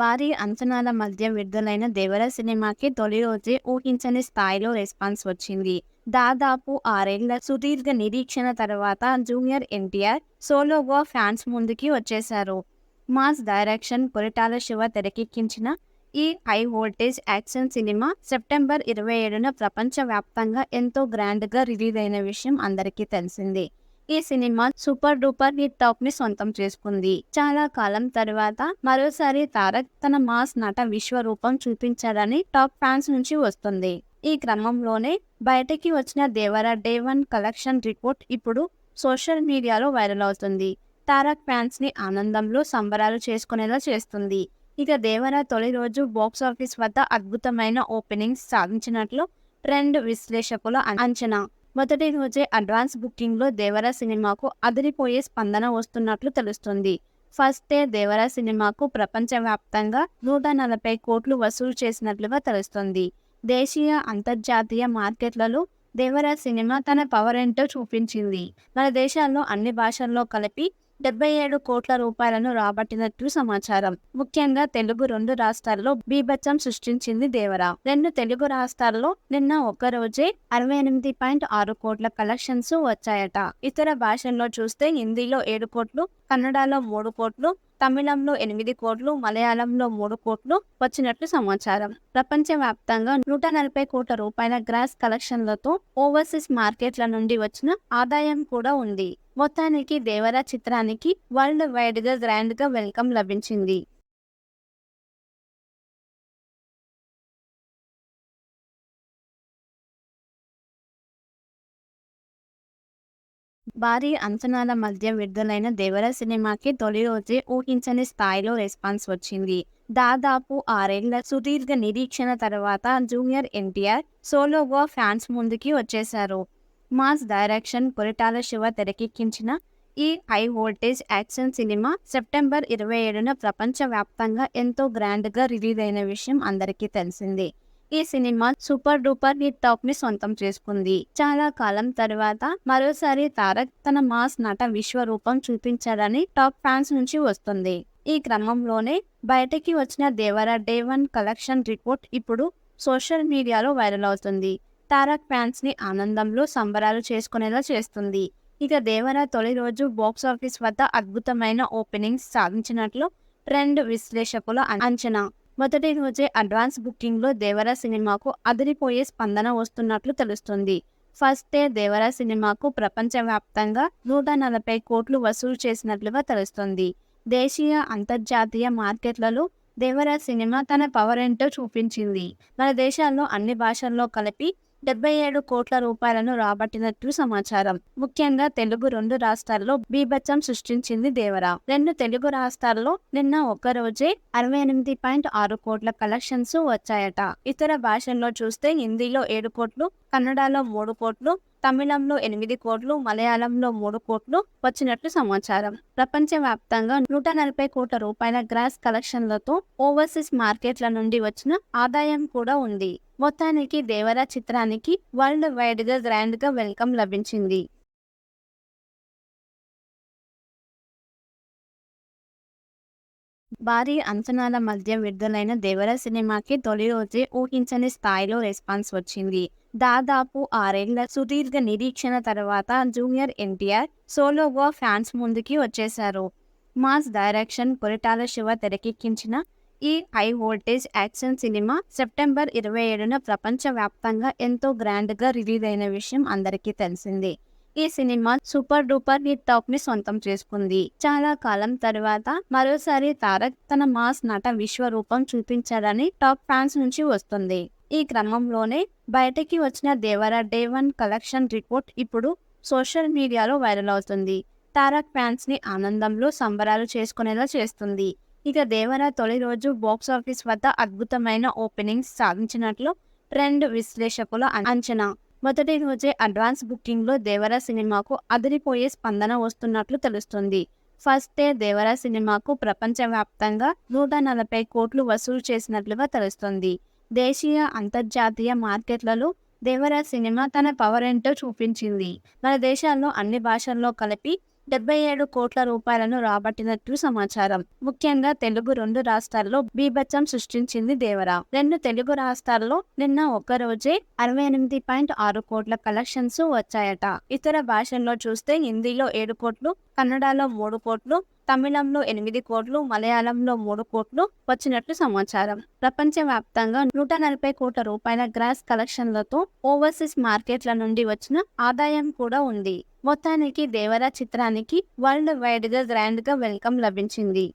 భారీ అంచనాల మధ్య విడుదలైన దేవర సినిమాకి తొలి రోజే ఊహించని స్థాయిలో రెస్పాన్స్ వచ్చింది. దాదాపు ఆరేళ్ళ సుదీర్ఘ నిరీక్షణ తర్వాత జూనియర్ ఎన్టీఆర్ సోలోగా ఫ్యాన్స్ ముందుకి వచ్చేశారు. మాస్ డైరెక్షన్ కొరిటాల శివ తెరకెక్కించిన ఈ high voltage action cinema September ఇరవై ఏడున ప్రపంచవ్యాప్తంగా ఎంతో గ్రాండ్గా రిలీజ్ అయిన విషయం అందరికీ తెలిసిందే. ఈ సినిమా సూపర్ డూపర్ హిట్ టాప్ని సొంతం చేసుకుంది. చాలా కాలం తర్వాత మరోసారి తారక్ తన మాస్ నట విశ్వరూపం చూపించాడని టాప్ ఫ్యాన్స్ నుంచి వస్తుంది. ఈ క్రమంలోనే బయటకి వచ్చిన Devara day one collection report ఇప్పుడు సోషల్ మీడియాలో వైరల్ అవుతుంది. తారక్ ఫ్యాన్స్ని ఆనందంలో సంబరాలు చేసుకునేలా చేస్తుంది. ఇక దేవర తొలి రోజు బాక్స్ ఆఫీస్ వద్ద అద్భుతమైన ఓపెనింగ్స్ సాధించినట్లు ట్రెండ్ విశ్లేషకుల అంచనా. మొదటి రోజే అడ్వాన్స్ బుకింగ్లో దేవర సినిమాకు అదిరిపోయే స్పందన వస్తున్నట్లు తెలుస్తుంది. ఫస్ట్ డే దేవర సినిమాకు ప్రపంచవ్యాప్తంగా నూట నలభై కోట్లు వసూలు చేసినట్లుగా తెలుస్తుంది. దేశీయ అంతర్జాతీయ మార్కెట్లలో దేవర సినిమా తన పవర్ ఏంటో చూపించింది. మన దేశాల్లో అన్ని భాషల్లో కలిపి డెబ్బై ఏడు కోట్ల రూపాయలను రాబట్టినట్లు సమాచారం. ముఖ్యంగా తెలుగు రెండు రాష్ట్రాల్లో బీభత్సం సృష్టించింది దేవర. రెండు తెలుగు రాష్ట్రాల్లో నిన్న ఒక్క రోజే అరవై ఎనిమిది పాయింట్ ఆరు కోట్ల కలెక్షన్స్ వచ్చాయట. ఇతర భాషల్లో చూస్తే హిందీలో ఏడు కోట్లు కన్నడలో మూడు కోట్లు తమిళంలో ఎనిమిది కోట్లు మలయాళంలో మూడు కోట్లు వచ్చినట్లు సమాచారం. ప్రపంచవ్యాప్తంగా నూట నలభై కోట్ల రూపాయల గ్రాస్ కలెక్షన్లతో ఓవర్సీస్ మార్కెట్ల నుండి వచ్చిన ఆదాయం కూడా ఉంది. మొత్తానికి దేవర చిత్రానికి వరల్డ్ వైడ్గా గ్రాండ్గా వెల్కమ్ లభించింది. భారీ అంచనాల మధ్య విడుదలైన దేవర సినిమాకి తొలి రోజే ఊహించని స్థాయిలో రెస్పాన్స్ వచ్చింది. దాదాపు ఆరేళ్ళ సుదీర్ఘ నిరీక్షణ తర్వాత జూనియర్ ఎన్టీఆర్ సోలోగా ఫ్యాన్స్ ముందుకి వచ్చేశారు. మాస్ డైరెక్షన్ పురిటాల శివ తెరకెక్కించిన ఈ high voltage action cinema September ఇరవై ఏడున ప్రపంచవ్యాప్తంగా ఎంతో గ్రాండ్గా రిలీజ్ అయిన విషయం అందరికీ తెలిసిందే. ఈ సినిమా సూపర్ డూపర్ హిట్ టాప్ని సొంతం చేసుకుంది. చాలా కాలం తర్వాత మరోసారి తారక్ తన మాస్ నట విశ్వరూపం చూపించాడని టాప్ ఫ్యాన్స్ నుంచి వస్తుంది. ఈ క్రమంలోనే బయటకి వచ్చిన Devara day one collection report ఇప్పుడు సోషల్ మీడియాలో వైరల్ అవుతుంది. తారక్ ఫ్యాన్స్ని ఆనందంలో సంబరాలు చేసుకునేలా చేస్తుంది. ఇక దేవర తొలి రోజు బాక్స్ ఆఫీస్ వద్ద అద్భుతమైన ఓపెనింగ్స్ సాధించినట్లు ట్రెండ్ విశ్లేషకుల అంచనా. మొదటి రోజే అడ్వాన్స్ బుకింగ్లో సినిమాకు అదిరిపోయే స్పందన వస్తున్నట్లు తెలుస్తుంది. ఫస్ట్ డే దేవర సినిమాకు ప్రపంచవ్యాప్తంగా నూట నలభై కోట్లు వసూలు చేసినట్లుగా తెలుస్తుంది. దేశీయ అంతర్జాతీయ మార్కెట్లలో దేవర సినిమా తన పవర్ ఏంటో చూపించింది. మన దేశాల్లో అన్ని భాషల్లో కలిపి డెబ్బై ఏడు కోట్ల రూపాయలను రాబట్టినట్లు సమాచారం. ముఖ్యంగా తెలుగు రెండు రాష్ట్రాల్లో బీభత్సం సృష్టించింది దేవరా. రెండు తెలుగు రాష్ట్రాల్లో నిన్న ఒక్క రోజే అరవై ఎనిమిది పాయింట్ ఆరు కోట్ల కలెక్షన్స్ వచ్చాయట. ఇతర భాషల్లో చూస్తే హిందీలో ఏడు కోట్లు కన్నడలో మూడు కోట్లు తమిళంలో ఎనిమిది కోట్లు మలయాళంలో మూడు కోట్లు వచ్చినట్లు సమాచారం. ప్రపంచవ్యాప్తంగా నూట నలభై కోట్ల రూపాయల గ్రాస్ కలెక్షన్లతో ఓవర్సీస్ మార్కెట్ల నుండి వచ్చిన ఆదాయం కూడా ఉంది. మొత్తానికి దేవరా చిత్రానికి వరల్డ్ వైడ్గా గ్రాండ్గా వెల్కమ్ లభించింది. భారీ అంచనాల మధ్య విడుదలైన దేవర సినిమాకి తొలి రోజే ఊహించని స్థాయిలో రెస్పాన్స్ వచ్చింది. దాదాపు ఆరేళ్ళ సుదీర్ఘ నిరీక్షణ తర్వాత జూనియర్ ఎన్టీఆర్ సోలోగా ఫ్యాన్స్ ముందుకి వచ్చేశారు. మాస్ డైరెక్షన్ కొరిటాల శివ తెరకెక్కించిన ఈ high voltage action cinema September ఇరవై ఏడున ప్రపంచవ్యాప్తంగా ఎంతో గ్రాండ్గా రిలీజ్ అయిన విషయం అందరికీ తెలిసింది. ఈ సినిమా సూపర్ డూపర్ హిట్ టాప్ని సొంతం చేసుకుంది. చాలా కాలం తర్వాత మరోసారి తారక్ తన మాస్ నట విశ్వరూపం చూపించాడని టాప్ ఫ్యాన్స్ నుంచి వస్తుంది. ఈ క్రమంలోనే బయటకి వచ్చిన Devara day one collection report ఇప్పుడు సోషల్ మీడియాలో వైరల్ అవుతుంది. తారక్ ఫ్యాన్స్ని ఆనందంలో సంబరాలు చేసుకునేలా చేస్తుంది. ఇక దేవర తొలి రోజు బాక్స్ ఆఫీస్ వద్ద అద్భుతమైన ఓపెనింగ్స్ సాధించినట్లు ట్రెండ్ విశ్లేషకుల అంచనా. మొదటి రోజే అడ్వాన్స్ బుకింగ్లో దేవర సినిమాకు అదిరిపోయే స్పందన వస్తున్నట్లు తెలుస్తుంది. ఫస్ట్ డే దేవర సినిమాకు ప్రపంచవ్యాప్తంగా నూట నలభై కోట్లు వసూలు చేసినట్లుగా తెలుస్తుంది. దేశీయ అంతర్జాతీయ మార్కెట్లలో దేవర సినిమా తన పవర్ ఏంటో చూపించింది. మన దేశాల్లో అన్ని భాషల్లో కలిపి డెబ్బై ఏడు కోట్ల రూపాయలను రాబట్టినట్లు సమాచారం. ముఖ్యంగా తెలుగు రెండు రాష్ట్రాల్లో బీభత్సం సృష్టించింది దేవర. రెండు తెలుగు రాష్ట్రాల్లో నిన్న ఒక్కరోజే అరవై ఎనిమిది పాయింట్ ఆరు కోట్ల కలెక్షన్స్ వచ్చాయట. ఇతర భాషల్లో చూస్తే హిందీలో ఏడు కోట్లు కన్నడలో మూడు కోట్లు తమిళంలో ఎనిమిది కోట్లు మలయాళంలో మూడు కోట్లు వచ్చినట్లు సమాచారం. ప్రపంచవ్యాప్తంగా నూట నలభై కోట్ల రూపాయల గ్రాస్ కలెక్షన్లతో ఓవర్సీస్ మార్కెట్ల నుండి వచ్చిన ఆదాయం కూడా ఉంది. మొత్తానికి దేవరా చిత్రానికి వరల్డ్ వైడ్గా గ్రాండ్గా వెల్కమ్ లభించింది.